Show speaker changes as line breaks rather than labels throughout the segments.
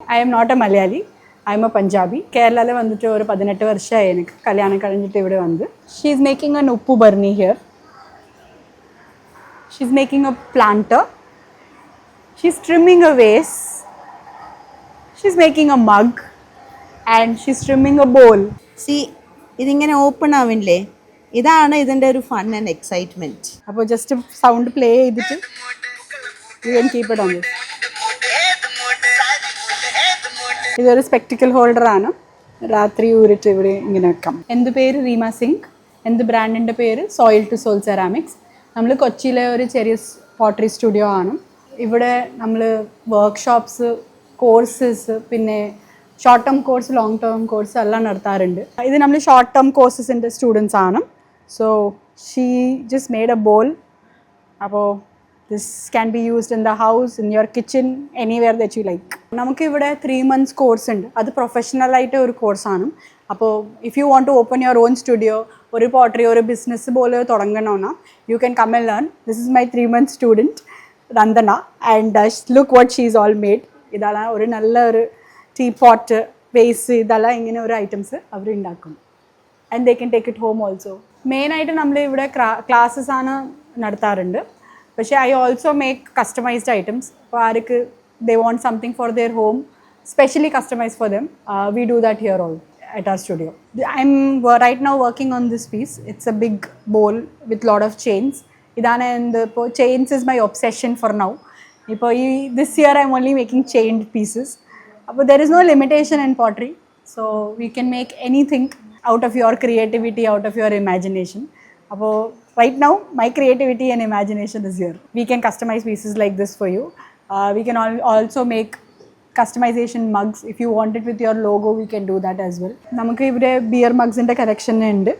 I am not a Malayali I am a Punjabi കേരളയിൽ വന്നിട്ട് ഒരു പതിനെട്ട് വർഷമായി എനിക്ക്. കല്യാണം കഴിഞ്ഞിട്ട് ഇവിടെ വന്ന്. ഷീ ഈസ് മേക്കിംഗ് എൻ ഉപ്പു Barnea here she is making a planter she is trimming a vase she is making a mug and she is trimming a bowl
see ഇതിങ്ങനെ ഓപ്പൺ ആവില്ലേ? ഇതാണ് ഇതിന്റെ ഒരു ഫൺ ആൻഡ് എക്സൈറ്റ്മെന്റ്
അപ്പോൾ just sound play ചെയ്തിട്ട് you can keep it on this ഇതൊരു spectacle holder ആണ്. രാത്രി ഊരിട്ട് ഇവിടെ ഇങ്ങനെ വെക്കാം. എന്ത് പേര്? റീമ സിങ്ക്. എന്ത് ബ്രാൻഡിന്റെ പേര്? Soil to soul ceramics. നമ്മൾ കൊച്ചിയിലെ ഒരു ചെറിയ പോട്ടറി സ്റ്റുഡിയോ ആണ്. ഇവിടെ നമ്മൾ വർക്ക്ഷോപ്സ് കോഴ്സസ് പിന്നെ short term course long term course എല്ലാം നടത്താറുണ്ട്. ഇത് നമ്മൾ ഷോർട്ട് ടേം കോഴ്സസിന്റെ സ്റ്റുഡൻസ് ആണ്. So she just made a bowl അപ്പോൾ this can be used in the house in your kitchen anywhere that you like നമുക്ക് ഇവിടെ ത്രീ മന്ത്സ് കോഴ്സ് ഉണ്ട്. അത് പ്രൊഫഷണൽ ആയിട്ട് ഒരു കോഴ്സാണ് അപ്പോൾ if you want to open your own studio ഒരു പോട്ടറി ഒരു ബിസിനസ് പോലെ തുടങ്ങണമെന്നാ you can come and learn this is my three month student Nandana and look what she is all made ഇതാണ് ഒരു നല്ല ഒരു ടീ പോട്ട് വേസ് ഇതെല്ലാം ഇങ്ങനെ ഒരു ഐറ്റംസ് അവർ ഉണ്ടാക്കും and they can take it home also മെയിനായിട്ട് നമ്മൾ ഇവിടെ ക്ലാസ്സസ് ആണ് നടത്താറുണ്ട്. പക്ഷേ I also make customised items അപ്പോൾ ആർക്ക് they want something for their home specially customise for them we do that here all at our studio. I'm wo- right now working on this piece. It's a big bowl with lot of chains. ഇതാണ് എന്ത് ഇപ്പോൾ chains is my obsession for now ഇപ്പോൾ ഈ this year I am only making chained pieces അപ്പോൾ there is no limitation in pottery so we can make anything out of your creativity out of your imagination അപ്പോൾ right now my creativity and imagination is your we can customise pieces like this for you we can also make customisation mugs if you wanted with your logo we can do that as well നമുക്ക് ഇവിടെ beer മഗ്സിന്റെ collection ഉണ്ട്.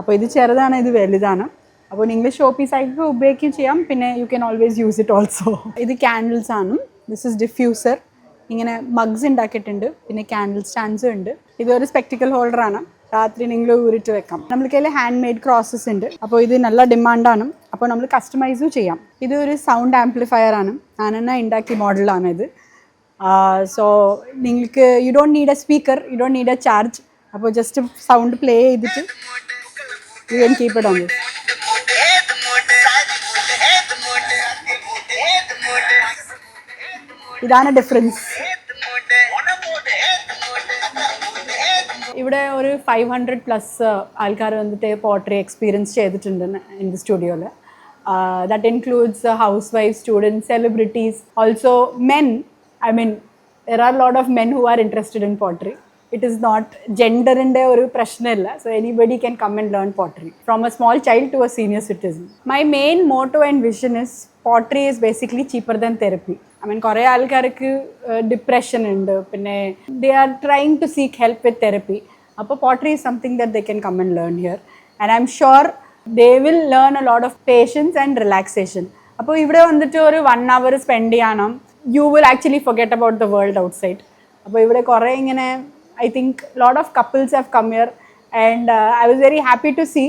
അപ്പോൾ ഇത് ചെറുതാണ് ഇത് വലുതാണ്. അപ്പോൾ നിങ്ങൾ ഷോ പീസായിട്ട് ഉപയോഗിക്കുകയും ചെയ്യാം. പിന്നെ you can always use it also ഇത് ക്യാൻഡിൽസ് ആണ്. ദിസ് ഇസ് ഡിഫ്യൂസർ ഇങ്ങനെ മഗ്സ് ഉണ്ടാക്കിയിട്ടുണ്ട്. പിന്നെ ക്യാൻഡിൽ സ്റ്റാൻഡ്സും ഉണ്ട്. ഇതൊരു സ്പെക്ടിക്കൽ ഹോൾഡറാണ് രാത്രി നിങ്ങൾ ഊരിട്ട് വെക്കാം. നമ്മൾക്ക് അതിൽ ഹാൻഡ് മെയ്ഡ് ക്രോസസ് ഉണ്ട്. അപ്പോൾ ഇത് നല്ല ഡിമാൻഡാണ് അപ്പോൾ നമ്മൾ കസ്റ്റമൈസും ചെയ്യാം. ഇത് ഒരു സൗണ്ട് ആംപ്ലിഫയർ ആണ്. ഞാൻ തന്നെ ഉണ്ടാക്കിയ മോഡലാണ് ഇത്. സോ നിങ്ങൾക്ക് you don't need a speaker you don't need a charge അപ്പോൾ ജസ്റ്റ് സൗണ്ട് പ്ലേ ചെയ്തിട്ട് you can keep it on ഇതാണ് ഡിഫറൻസ് ഇവിടെ ഒരു ഫൈവ് ഹൺഡ്രഡ് പ്ലസ് ആൾക്കാർ വന്നിട്ട് പോട്ടറി എക്സ്പീരിയൻസ് ചെയ്തിട്ടുണ്ട് എന്റെ സ്റ്റുഡിയോയിൽ that includes house wife students celebrities also men I mean there are lot of men who are interested in pottery it is not ജെൻഡറിന്റെ ഒരു പ്രശ്നമില്ല. So anybody can come and learn pottery from a small child to a senior citizen my main motto and vision is pottery is basically cheaper than therapy I mean കുറേ ആൾക്കാർക്ക് depression ഉണ്ട്. പിന്നെ they are trying to seek help with therapy അപ്പോൾ pottery is something that they can come and learn here and I am sure they will learn a lot of patience and relaxation അപ്പോൾ ഇവിടെ വന്നിട്ട് ഒരു one hour spend ചെയ്യണം. You will actually forget about the world outside അപ്പോൾ ഇവിടെ കുറേ ഇങ്ങനെ I think lot of couples have come here and I was very happy to see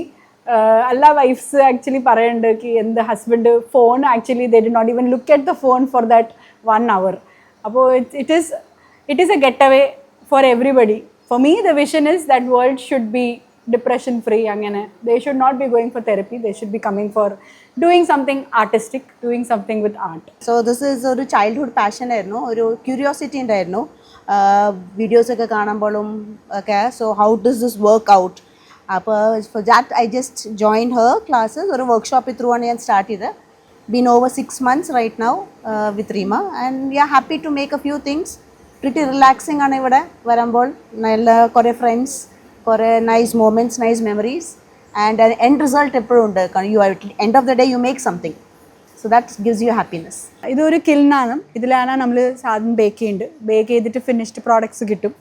എല്ലാ വൈഫ്സ് ആക്ച്വലി പറയുന്നുണ്ട് എന്ത് husband phone actually they did not even look at the phone for that one hour അപ്പോൾ it it is it is a get away for everybody for me the vision is that world should be depression free അങ്ങനെ. They should not be going for therapy they should be coming for doing something artistic doing something with art
so this is ഒരു childhood passion ആയിരുന്നു. ഒരു curiosity ഉണ്ടായിരുന്നു. വീഡിയോസൊക്കെ കാണുമ്പോഴും ഒക്കെ. So how does this work out അപ്പോൾ for that I just join her classes ഒരു വർക്ക്ഷോപ്പിൽ ത്രൂ ആണ് ഞാൻ സ്റ്റാർട്ട് ചെയ്ത് over six months right now uh, with Rima. And we are happy to make a few things. Pretty relaxing ആണ് ഇവിടെ വരുമ്പോൾ. നല്ല കുറേ ഫ്രണ്ട്സ് കുറേ nice moments nice memories and end result എപ്പോഴും ഉണ്ട്. കാരണം you end of the day you make something so that gives you happiness
ഇതൊരു കിൽനാണ് ഇതിലാണ് നമ്മൾ സാധനം ബേക്ക് ചെയ്യുന്നുണ്ട് ബേക്ക് ചെയ്തിട്ട് ഫിനിഷ്ഡ് പ്രോഡക്ട്സ് കിട്ടും.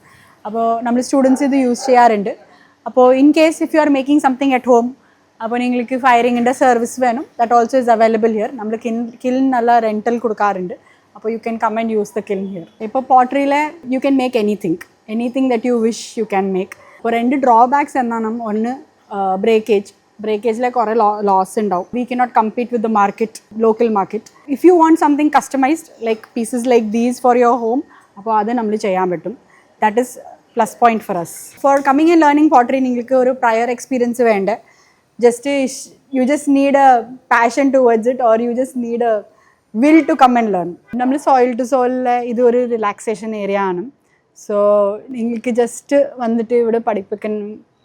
അപ്പോൾ നമ്മൾ സ്റ്റുഡൻസ് ഇത് യൂസ് ചെയ്യാറുണ്ട്. അപ്പോൾ in case if you are making something at home അപ്പോൾ നിങ്ങൾക്ക് ഫയറിങ്ങിന്റെ സർവീസ് വേണം. That also is available here നമ്മൾ കിൻ കിൽ നല്ല റെന്റൽ കൊടുക്കാറുണ്ട്. അപ്പോൾ you can come and use the kiln here ഇപ്പോൾ പോട്ടറിയിലെ you can make anything anything that you wish you can make അപ്പോൾ രണ്ട് ഡ്രോബാക്സ് എന്നാണ്. ഒന്ന് ബ്രേക്കേജ് ബ്രേക്കേജിലെ കുറേ ലോസ് ഉണ്ടാവും. We can not complete with the market local market if you want something customised like pieces like these for your home അപ്പോൾ അത് നമ്മൾ ചെയ്യാൻ പറ്റും. That is plus point for us for coming and learning pottery നിങ്ങൾക്ക് ഒരു prior experience വേണ്ട. Just you just need a passion towards it or you just need a will to come and learn നമ്മൾ soil to സോയിലെ ഇത് ഒരു relaxation area ആണ്. So നിങ്ങൾക്ക് just വന്നിട്ട് ഇവിടെ പഠിപ്പിക്കാൻ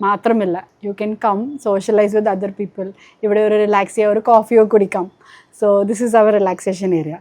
മാത്രമല്ല. You can come socialise with other people ഇവിടെ ഒരു റിലാക്സ് ചെയ്യുക ഒരു കോഫിയോ കുടിക്കാം. So this is our relaxation area